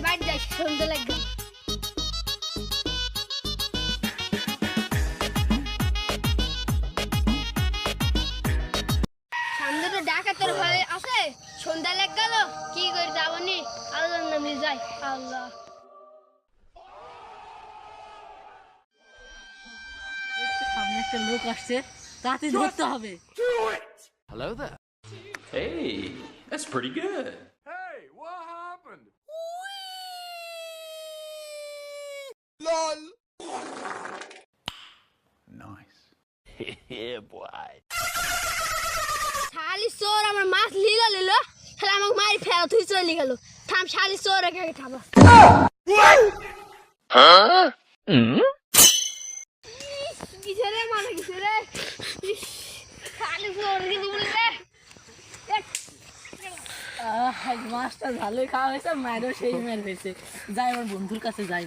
যাই বাড়ি যাই সন্ধ্যে লাগবে ডাকাতের ভয় আছে সন্ধ্যা লেগ গেল কি করে যাবনি? আল্লাহর নামে যাই আল্লাহ। সামনে একটা লোক আসছে তাতে ধরতে হবে। Hello there. Hey, that's pretty good. Nice. শালি চোর আমার মাছ লিলা লিলো তাহলে আমাকে মারি ফেলা তুই চলে গেল। থাম শালি চোর একে থাম। কিসে মানে কিসে শালি চোর কিন্তু বলে আহ, মাছটা ভালোই খাওয়া হয়েছে মায়েরও সেই মেয়ের হয়েছে। যাই আমার বন্ধুর কাছে যাই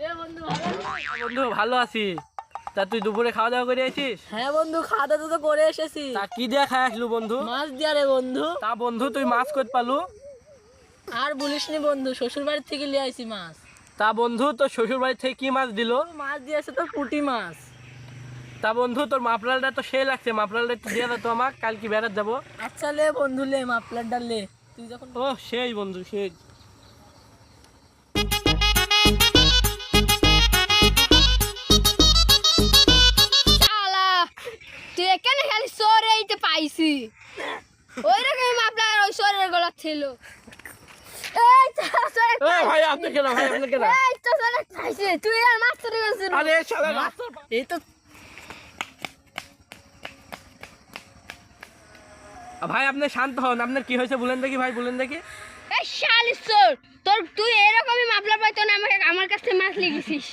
এ বন্ধু ভালো আছিস? বন্ধু ভালো আছি। তা তুই দুপুরে খাওয়া দাওয়া করে আছিস হ্যাঁ বন্ধু খাওয়া দাওয়া তো করে এসেছি। তা কি দিয়ে খাই আসলু বন্ধু? মাছ দিয়া রে বন্ধু। তা বন্ধু তুই মাছ আর বলিসনি বন্ধু শ্বশুর বাড়ি থেকে লিয়ে আইছি মাছ। তা বন্ধু তোর শ্বশুর বাড়ি থেকে কি মাছ দিল? মাছ দিয়েছে তো পুঁটি মাছ। তা বন্ধু তোর মাপলালটা তো সেই লাগছে মাপলালটা একটু দিয়ে দে তো আমার কাল কি বেড়াত যাব। আচ্ছা লে বন্ধু লে মাপলারটা লে। তুই যখন ও সেই বন্ধু সেই। এইতে পাইছি। ওই রকম আপনার ওই চোরের গলা ছিল। এই তো ভাই আপনি কেন ভাই আপনি কেন? এই তো চোরে পাইছি। তুই আর মাছ চুরি করছিস আরে শালা মাছ এই তো ভাই আপনি শান্ত হন। আপনার কি হয়েছে বলেন দেখি ভাই বলেন দেখি। এই শালি চোর তোর তুই এরকমই মাপলা পাইতো না আমাকে আমার কাছে মাছ লিখেছিস।